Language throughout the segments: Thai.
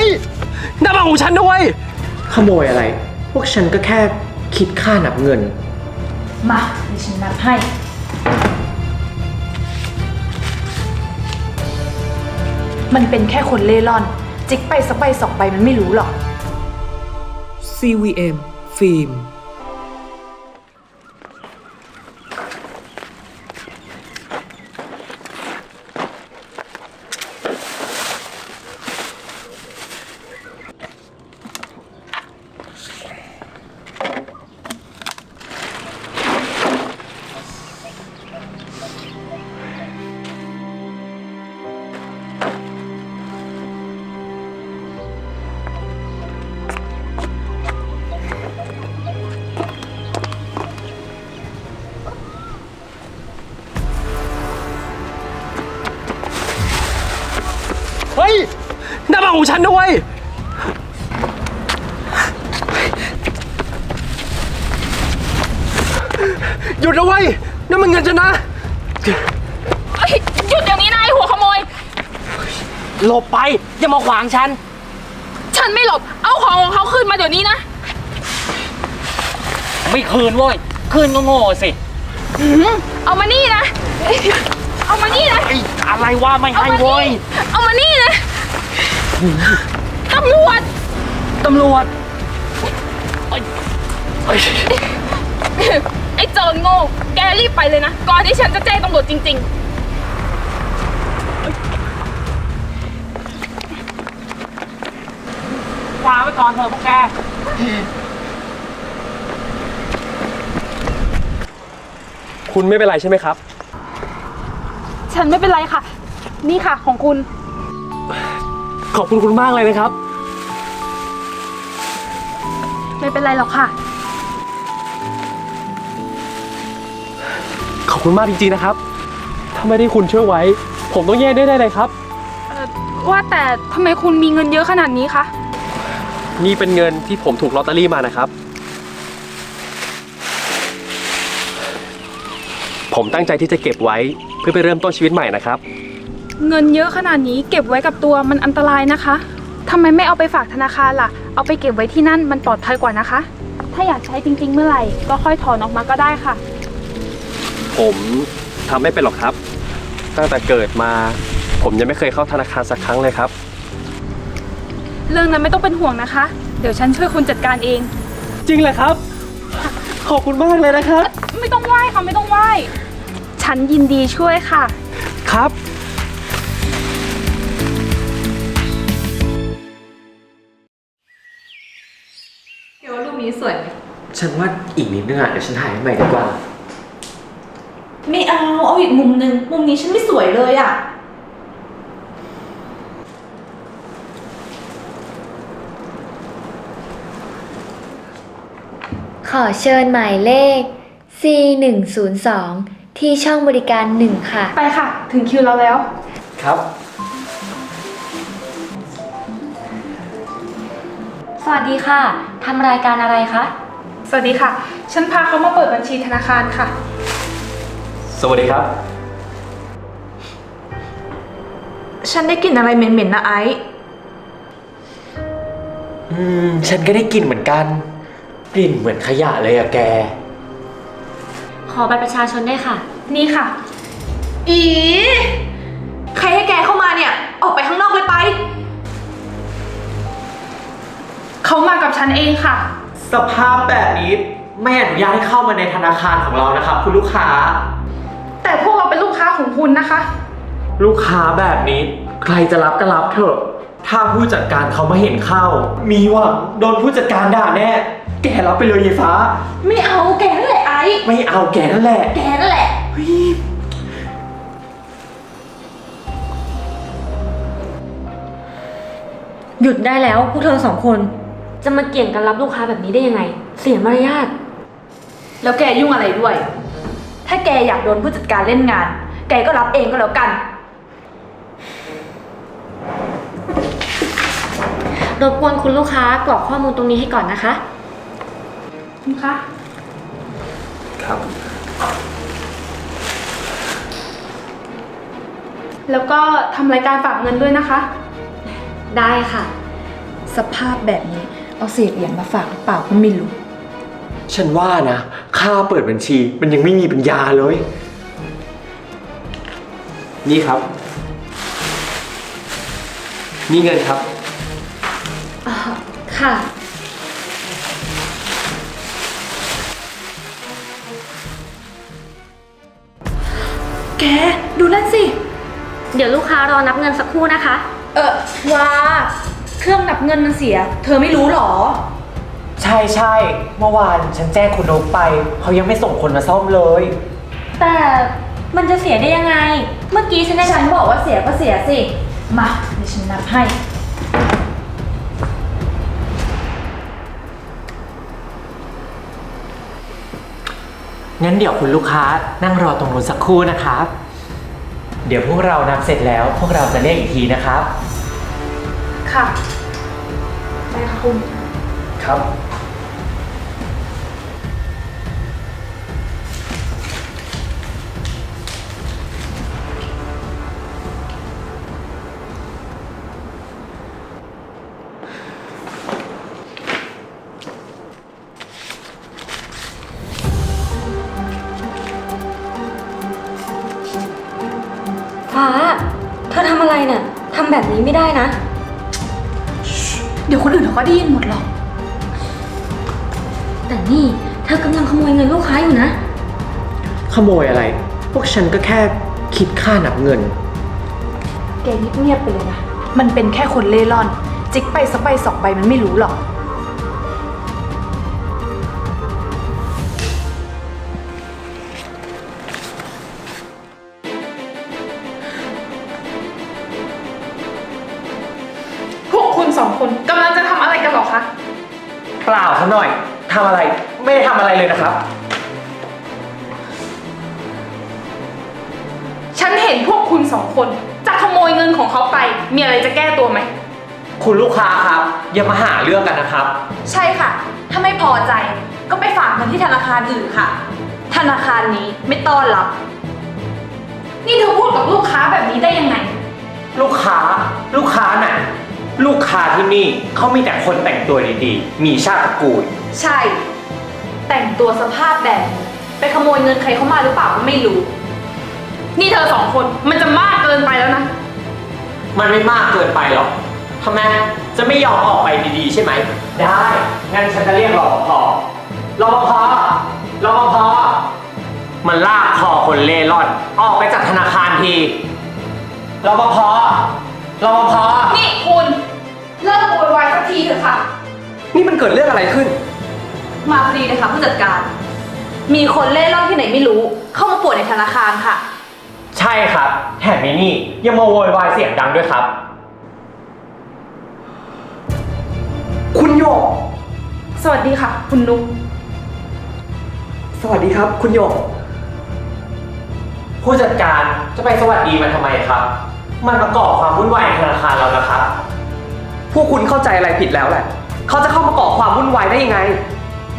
ฮ้ยหน้าบ้านของฉันด้วยขโมยอะไร พวกฉันก็แค่คิดค่านับเงิน มาดิฉันนับให้ มันเป็นแค่คนเล่ร่อน จิกไปสักใบสองใบมันไม่รู้หรอก CVM ฟิล์ม เฮ้ยหน้าบ้านของฉันด้วยหยุดนะเว้ยนั่นมันเงินฉันนะเฮ้ยหยุดเดี๋ยวนี้นายหัวขโมย หลบไป อย่ามาขวางฉัน ฉันไม่หลบ เอาของของเขาคืนมาเดี๋ยวนี้นะ ไม่คืนเว้ย คืนก็โง่สิ เอามานี่นะ เอามานี่นะไอ้อะไรว่าไม่เอาให้มาเว้ยนี่เอามานี่นะตำรวจตำรวจเอ้ยเอ้ยไอ้โจรโง่แกรีบไปเลยนะ ก่อนที่ฉันจะแจ้งตำรวจจริงวางไว้ก่อนเถอะพวกแก คุณไม่เป็นไรใช่ไหมครับๆ ฉันไม่เป็นไรค่ะ นี่ค่ะของคุณ ขอบคุณคุณมากเลยนะครับ ไม่เป็นไรหรอกค่ะ ขอบคุณมากจริงๆนะครับ ถ้าไม่ได้คุณช่วยไว้ ผมต้องแย่ได้ได้เลยครับว่าแต่ทำไมคุณมีเงินเยอะขนาดนี้คะ นี่เป็นเงินที่ผมถูกลอตเตอรี่มานะครับ ผมตั้งใจที่จะเก็บไว้ เพื่อไปเริ่มต้นชีวิตใหม่นะครับ เงินเยอะขนาดนี้เก็บไว้กับตัวมันอันตรายนะคะทำไมไม่เอาไปฝากธนาคารล่ะ เอาไปเก็บไว้ที่นั่นมันปลอดภัยกว่านะคะ ถ้าอยากใช้จริง ๆ เมื่อไหร่ก็ค่อยถอนออกมาก็ได้ค่ะ ผมทำไม่เป็นหรอกครับ ตั้งแต่เกิดมา ผมยังไม่เคยเข้าธนาคารสักครั้งเลยครับ เรื่องนั้นไม่ต้องเป็นห่วงนะคะ เดี๋ยวฉันช่วยคุณจัดการเอง จริงเลยครับ ขอบคุณมากเลยนะครับ ไม่ต้องไหว้ค่ะไม่ต้องไหว้ ฉันยินดีช่วยค่ะ ครับเดี๋ยวรูปนี้สวยไหมฉันว่าอีกนิดนึงอะเดี๋ยวฉันถ่ายให้ใหม่ดีกว่า ไม่เอา เอาอีกมุมหนึ่งมุมนี้ฉันไม่สวยเลยอะ ขอเชิญหมายเลข C 1 0 2 ที่ช่องบริการ1ค่ะ ไปค่ะ ถึงคิวเราแล้ว ครับ สวัสดีค่ะทำรายการอะไรคะ สวัสดีค่ะ ฉันพาเขามาเปิดบัญชีธนาคารค่ะ สวัสดีครับ ฉันได้กลิ่นอะไรเหม็นๆนะไอซ์อืม ฉันก็ได้กลิ่นเหมือนกัน กลิ่นเหมือนขยะเลยอะแกข อบัตรประชาชนได้วยค่ะ นี่ค่ะ อี ใครให้แกเข้ามาเนี่ย ออกไปข้างนอกเลยไป เขามากับฉันเองค่ะ สภาพแบบนี้ไม่อนุญาตให้เข้ามาในธนาคารของเรานะครับ คุณลูกค้า แต่พวกเราเป็นลูกค้าของคุณนะคะ ลูกค้าแบบนี้ ใครจะรับก็รับเถอะ ถ้าผู้จัดการเขามาเห็นเข้า มีหวังโดนผู้จัดการด่าแน่ แกรับไปเลยยายฟ้า ไม่เอาแกนั่นแหละ ไอซ์ไม่เอาแกนั่นแหละแกนั่นแหละ เฮ้ยหยุดได้แล้วพวกเธอสองคน จะมาเกี่ยงกันรับลูกค้าแบบนี้ได้ยังไง เสียมารยาทแล้วแกยุ่งอะไรด้วย ถ้าแกอยากโดนผู้จัดการเล่นงาน แกก็รับเองก็แล้วกัน รบกวนคุณลูกค้ากรอกข้อมูลตรงนี้ให้ก่อนนะคะ คุณคะ ครับ แล้วก็ทำรายการฝากเงินด้วยนะคะ ได้ค่ะ สภาพแบบนี้เอาเศษเหรียญมาฝากหรือเปล่าก็ไม่รู้ ฉันว่านะ ค่าเปิดบัญชีมันยังไม่มีปัญญาเลย นี่ครับ นี่เงินครับอ่าค่ะ แก ดูนั่นสิ เดี๋ยวลูกค้ารอนับเงินสักครู่นะคะ เออว่าเครื่องนับเงินมันเสีย เธอไม่รู้หรอ ใช่ใช่เมื่อวานฉันแจ้งคุณนกไป เขายังไม่ส่งคนมาซ่อมเลย แต่มันจะเสียได้ยังไง เมื่อกี้ฉันได้ฉันบอกว่าเสียก็เสียสิ มาเดี๋ยวฉันนับให้ งั้นเดี๋ยวคุณลูกค้านั่งรอตรงนู้นสักครู่นะครับ เดี๋ยวพวกเรานับเสร็จแล้วพวกเราจะเรียกอีกทีนะครับ ค่ะได้ค่ะคุณ ครับ ฟ้า เธอทำอะไรเนี่ยทำแบบนี้ไม่ได้นะ เดี๋ยวคนอื่นเขาก็ได้ยินหมดหรอก แต่นี่เธอกำลังขโมยเงินลูกค้าอยู่นะ ขโมยอะไร พวกฉันก็แค่คิดค่านับเงิน แกเงียบๆไปเลยนะ มันเป็นแค่คนเล่ร่อน จิกไปสักใบสองใบมันไม่รู้หรอก สองคนกำลังจะทำอะไรกันเหรอคะ เปล่าซะหน่อยทำอะไร ไม่ได้ทำอะไรเลยนะครับ ฉันเห็นพวกคุณสองคน จะขโมยเงินของเขาไป มีอะไรจะแก้ตัวไหม คุณลูกค้าครับ อย่ามาหาเรื่องกันนะครับ ใช่ค่ะ ถ้าไม่พอใจก็ไปฝากเงินที่ธนาคารอื่นค่ะ ธนาคารนี้ไม่ต้อนรับ นี่เธอพูดกับลูกค้าแบบนี้ได้ยังไง ลูกค้า ลูกค้าไหน ลูกค้าที่นี่เขามีแต่คนแต่งตัวดีๆ มีชาติตระกูล ใช่ แต่งตัวสภาพแบบนี้ไปขโมยเงินใครเข้ามาหรือเปล่าก็ไม่รู้ นี่เธอสองคนมันจะมากเกินไปแล้วนะ มันไม่มากเกินไปหรอกทำไมจะไม่ยอมออกไปดีๆ ใช่ไหม ได้ งั้นฉันจะเรียกรปภรปภรปภมันลากคอคนเล่ร่อน ออกไปจากธนาคารทีรปภรปภ นี่คุณ เลิกโวยวายสักทีเถอะค่ะ นี่มันเกิดเรื่องอะไรขึ้น มาพอดีเลยค่ะผู้จัดการ มีคนเล่ร่อนที่ไหนไม่รู้ เข้ามาป่วนในธนาคารค่ะ ใช่ครับ แถมนี้นี่ยังมาโวยวายเสียงดังด้วยครับ คุณโยก สวัสดีค่ะ คุณนุ๊กสวัสดีครับ คุณโยก ผู้จัดการจะไปสวัสดีมันทำไมครับ มันมาก่อความวุ่นวายในธนาคารเรานะครับ พวกคุณเข้าใจอะไรผิดแล้วแหละ เขาจะเข้ามาก่อความวุ่นวายได้ยังไง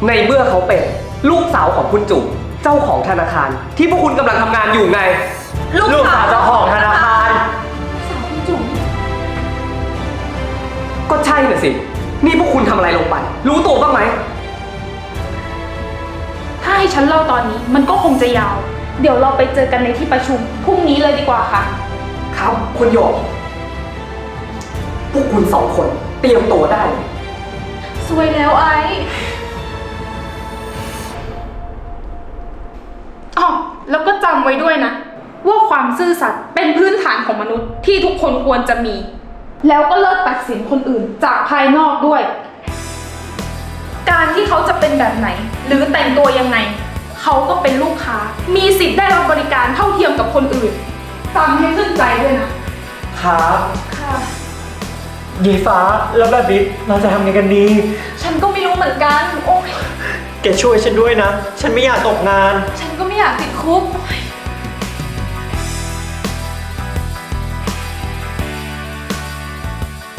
ในเมื่อเขาเป็นลูกสาวของคุณจุ๋มเจ้าของธนาคาร ที่พวกคุณกำลังทำงานอยู่ไง ลูกสาวเจ้าของธนาคารก็ใช่น่ะสิ นี่พวกคุณทำอะไรลงไป รู้ตัวบ้างไหม ถ้าให้ฉันเล่าตอนนี้มันก็คงจะยาว เดี๋ยวเราไปเจอกันในที่ประชุมพรุ่งนี้เลยดีกว่าค่ะ ครับ คุณโยก พวกคุณสองคนเตรียมตัวได้ สวยแล้วไอ้อ๋อแล้วก็จำไว้ด้วยนะ ว่าความซื่อสัตย์เป็นพื้นฐานของมนุษย์ที่ทุกคนควรจะมี แล้วก็เลิกตัดสินคนอื่นจากภายนอกด้วย การที่เขาจะเป็นแบบไหน หรือแต่งตัวยังไง เขาก็เป็นลูกค้า มีสิทธิ์ได้รับบริการเท่าเทียมกับคนอื่นจำให้ขึ้นใจด้วยนะครับ ค่ะ ยีฟ้าแล้วแบบนี้เราจะทำยังไงกันดี ฉันก็ไม่รู้เหมือนกัน โอ้ยแกช่วยฉันด้วยนะ ฉันไม่อยากตกงาน ฉันก็ไม่อยากติดคุก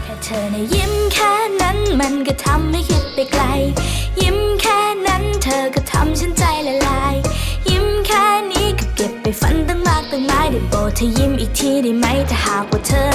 แค่เธอในะยิ้มแค่นั้นมันก็ทำให้คิดไปไกล ยิ้มแค่นั้นเธอก็ทำฉันใจละลาย ยิ้มแค่นี้ก็เก็บไปฝันตั้งมากตั้งหลายได้โปรดเธอยิ้มอีกทีได้ไหมถ้าหากว่าเธอ